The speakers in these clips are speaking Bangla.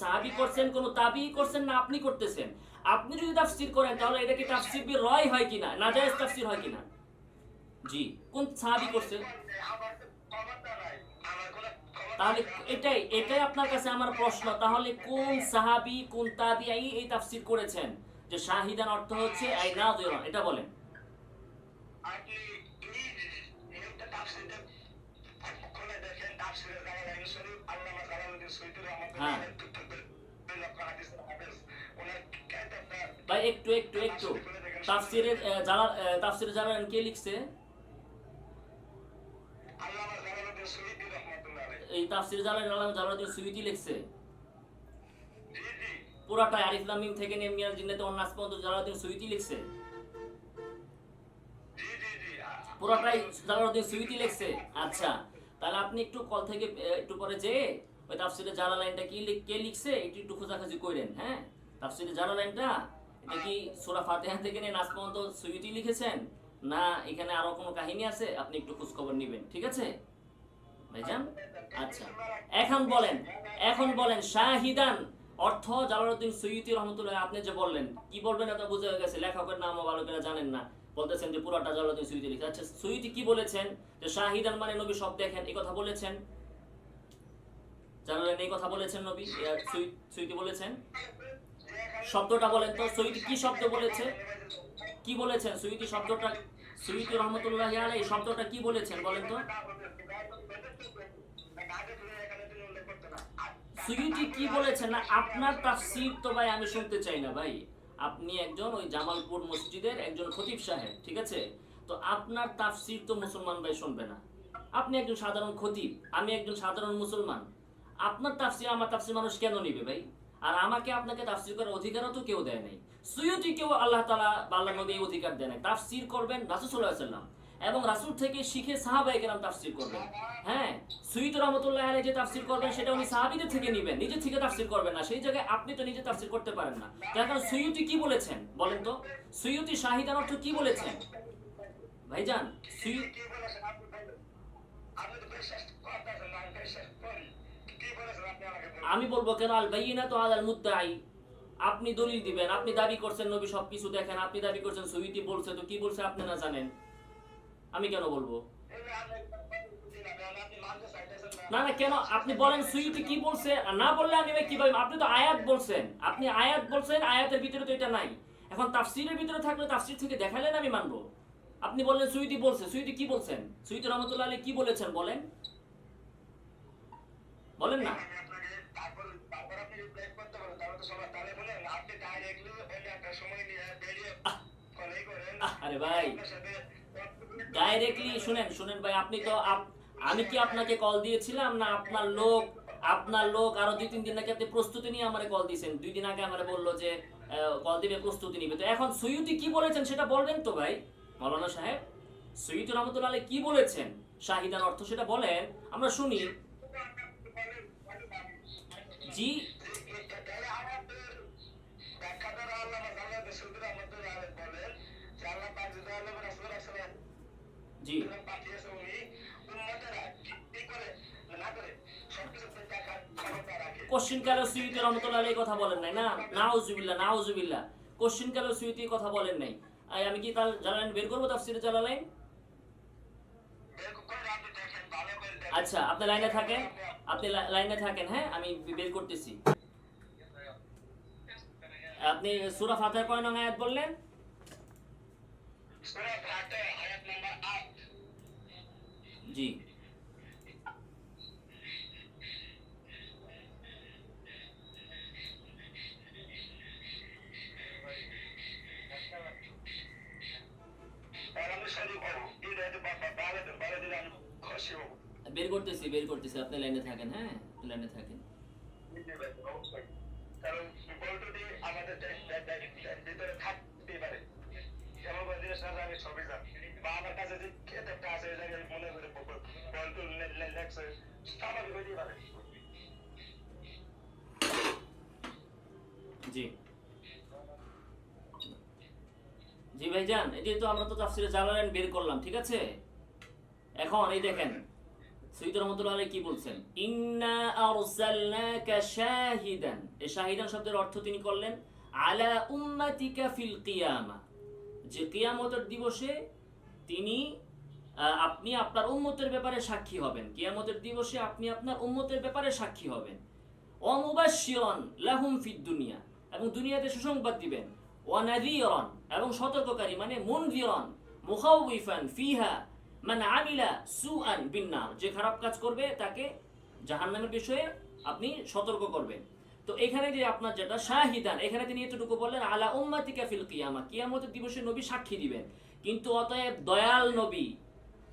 সাহাবী করছেন কোন তাবি করছেন না আপনি করতেছেন। আপনি যদি তাফসির করেন তাহলে এটা কি তাফসির বি রয় হয় কিনা? নাজায়েজ তাফসির হয় কিনা? জি কোন সাহাবী করছেন তাহলে এটাই এটাই আপনার কাছে আমার প্রশ্ন। তাহলে কোন সাহাবী কোন তাবিআই এই তাফসির করেছেন? যে শাহিদান অর্থ হচ্ছে আই না এটা বলেন। হ্যাঁ। ভাই একটু একটু একটু। জালাল আহ, তাফসিরের জালালাইন কে লিখছে? এই তাফসির জালালাইন আল্লাহ জালালউদ্দিন সুয়ুতি লিখছে? পুরাটাই আরিফ লাম মিম থেকে নিয়ে মিয়াল জিন্নাতে অন্নাস পর্যন্ত জালালউদ্দিন সুয়ুতি লিখছে? আ- জালালউদ্দিন সুয়ুতি লিখছে? আচ্ছা তাহলে আপনি একটু কল থেকে একটু পরে যে ওই তাফসিরে জালালাইনটা কি লিখ- কে লিখছে? একটু একটু খোঁজাখুঁজি করেন হ্যাঁ? তাফসিরে জালালাইনটা এটা কি সূরা ফাতিহা থেকে নিয়ে নাচ পর্যন্ত সুয়ুতি লিখেছেন? না এখানে আরও কোনো কাহিনী আছে? আপনি একটু খোঁজ খবর নেবেন, ঠিক আছে? ভাইজান? আচ্ছা। এখন বলেন এখন বলেন, শাহিদান, অর্থ জালালউদ্দিন সৈয়দি রহমতুল্লাহ, আপনি যে বললেন, কি বলবেন এটা বুঝে গেছে? লেখকের নামও ভালো করে জানেন না। বলতেছেন যে পুরোটা জালালউদ্দিন সৈয়দি লিখে আচ্ছা সৈয়দি কি বলেছেন? যে শাহিদান মানে নবী সব দেখেন, এই কথা বলেছেন। জানালেন, এই কথা বলেছেন নবী সৈয়দি বলেছেন। শব্দটা বলেন তো সৈয়দি কি শব্দ বলেছে? কি বলেছেন? সৈয়দি শব্দটা সৈয়দি রহমতুল্লাহ আলাই শব্দটা কি বলেছেন বলেন তো? সুইটি কি বলেছেন? না, আপনার তাফসীর তো ভাই আমি শুনতে চাই না ভাই। আপনি একজন ওই জামালপুর মসজিদের একজন খতিব সাহেব, ঠিক আছে? তো আপনার তাফসীর তো মুসলমান ভাই শুনবে না। আপনি একজন সাধারণ খতিব, আমি একজন সাধারণ মুসলমান। আপনার তাফসীর আমার তাফসীর মানুষ কেন নিবে ভাই? আর আমাকে আপনাকে তাফসীর করার অধিকারও তো কেউ দেয় নাই। সুয়ুতি কেউ আল্লাহ তালা বা আল্লাহ নবী এই অধিকার দেয় নাই। তাফসীর করবেন রাসূল সাল্লাম এবং রাসূল থেকে শিখে সাহাবায়ে কেরাম তাফসীর করবেন। হ্যাঁ সুইত রহমতুল্লাহ আলাই যে তাফসির করবেন, সেটা উনি সাহাবীদের থেকে নেবেন। নিজে থেকে তাফসির করবেন না। সেই জায়গায় আপনি তো নিজে তাফসির করতে পারেন না। তার কারণ সুয়ুতি কি বলেছেন বলেন তো? সুয়ুতি শাহিদান অর্থ কি বলেছেন? ভাইজান, সুয়ু আমি বলব কেন? আল বাইনা তো আল মুদ্দাই। আপনি দলিল দিবেন আপনি দাবি করছেন নবী সবকিছু দেখেন আপনি দাবি করছেন সুইতি বলছে তো কি বলছে আপনি না জানেন? আমি কেন বলব? না, না কেন? আপনি বলেন কি বলছে? না বললে আমি আপনি তো আয়াত বলছেন। আপনি আয়াত বলছেন আয়াতের ভিতরে তো এটা নাই। এখন তাফসিরের ভিতরে থাকলে তাফসির থেকে দেখালেন আমি মানবো। আপনি বললেন সুইটি বলছে সুইটি কি বলছেন? সুইটি রহমতুল্লাহ আলী কি বলেছেন বলেন? বলেন না আমি আপনাকে তারপর তারপর আপনি রিপ্লাই করতে পারেন তারপর তো সবাই তাহলে বলেন আপনি ডাইরেক্টলি অন্য একটা সময় নিয়ে বেরিয়ে কলেই করেন আহ, আরে ভাই ডাইরেক্টলি শুনেন শুনেন ভাই, আপনি তো আমি কি আপনাকে কল দিয়েছিলাম না আপনার লোক আপনার লোক আরও দুই, তিন দিন নাকি আপনি প্রস্তুতি নিয়ে আমারে কল দিয়েছেন? দুই দিন আগে আমারে বলল যে কল দিবে, প্রস্তুতি নিবে। তো এখন সুইউতি কি বলেছেন সেটা বলবেন তো ভাই? মৌলানা সাহেব সুইউতি রহমতুল্লাহ আলী কি বলেছেন? শাহিদান অর্থ সেটা বলেন। আমরা শুনি। জি তাহলে আমাদের ব্যাখ্যাতারা আল্লাহ জালাল সুদুর আমাদের বলেন যে আল্লাহ পাক যদি আল্লাহ রাসূল সাল্লাল্লাহু জি পাঠিয়েছে উনি উম্মতেরা কি করে না করে সবকিছু দেখার ক্ষমতা রাখে কোশ্চিন কালো সুইতি কথা বলেন নাই, না? নাউজুবিল্লাহ নাউজুবিল্লাহ। কোশ্চিন কালো সুইতি কথা বলেন নাই। আমি কি তার জালালাইন বের করব তাফসিরে জালালাইন আচ্ছা আপনি লাইনে থাকেন? আপনি লাইনে থাকেন হ্যাঁ? আমি বের করতেছি। আপনি সূরা ফাতিহা কয় নং বললেন? সূরা ফাতিহা আয়াত নাম্বার 8 জি। বের করতেছি বের করতেছি। আপনি লাইনে থাকেন হ্যাঁ? লাইনে থাকেন। কারণ আমাদের ভিতরে থাকতে পারে। জি। জি ভাইজান, এই যেহেতু আমরা তো তাফসিরে জালালাইন বের করলাম, ঠিক আছে? এখন এই দেখেন, সৈয়দ রহমতুল্লাহ কি বলছেন? ইন্না আরসালনাকা শাহিদান। এই শাহিদান শব্দের অর্থ তিনি করলেন, আলা উম্মাতিকা ফিল কিয়ামা। যে কিয়ামতের দিবসে তিনি আপনি আপনার উম্মতের ব্যাপারে সাক্ষী হবেন। কিয়ামতের দিবসে আপনি আপনার উম্মতের ব্যাপারে সাক্ষী হবেন। অমুবাশিরন লাহুম ফিদ দুনিয়া, এবং দুনিয়াতে সুসংবাদ দিবেন। ওয়ানাদিরন এবং সতর্ককারী মানে মুনজিরন মুখাউইফান ফিহা মানে আমিলা সুআন বিন্নার। যে খারাপ কাজ করবে, তাকে জাহান্নামের বিষয়ে আপনি সতর্ক করবেন। তো এখানে যে আপনার যেটা শাহিদান, এখানে তিনি এতটুকু বললেন, আলা উম্মাতিকা ফিল কিয়ামা কিয়ামতের দিবসে নবী সাক্ষী দিবেন। কিন্তু অতএব দয়াল নবী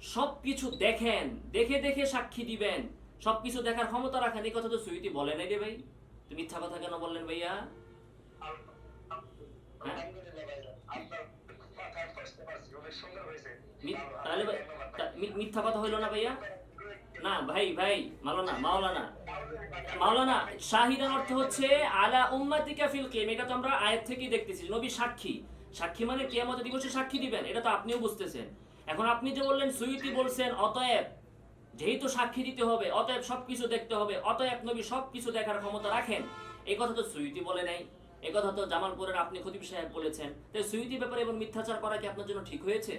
সবকিছু দেখেন, দেখে দেখে সাক্ষী দিবেন। সবকিছু দেখার ক্ষমতা রাখেন, এই কথা তো সুইটি বলে নাই রে ভাই। তুমি মিথ্যা কথা কেন বললেন ভাইয়া? হ্যাঁ? মিথ্যা কথা হইল না ভাইয়া? না, ভাই ভাই, মাওলানা মাওলানা। মাওলানা শাহিদান অর্থ হচ্ছে, আলা উম্মাতিকা ফিল কিয়াম এটা তো আমরা আয়াত থেকেই দেখতেছি, নবী সাক্ষী। সাক্ষী মানে কিয়ামত দিবসে সাক্ষী দিবেন, এটা তো আপনিও বুঝতেছেন। এখন আপনি যে বললেন সুইতি বলছেন, অতএব যেহেতু সাক্ষী দিতে হবে, অতএব সবকিছু দেখতে হবে, অতএব নবী সবকিছু দেখার ক্ষমতা রাখেন। এই কথা তো সুইতি বলে নাই। এই কথা তো জামালপুরের আপনি খতিব সাহেব বলেছেন। তাই সুইতি ব্যাপারে এবং মিথ্যাচার করা কি আপনার জন্য ঠিক হয়েছে?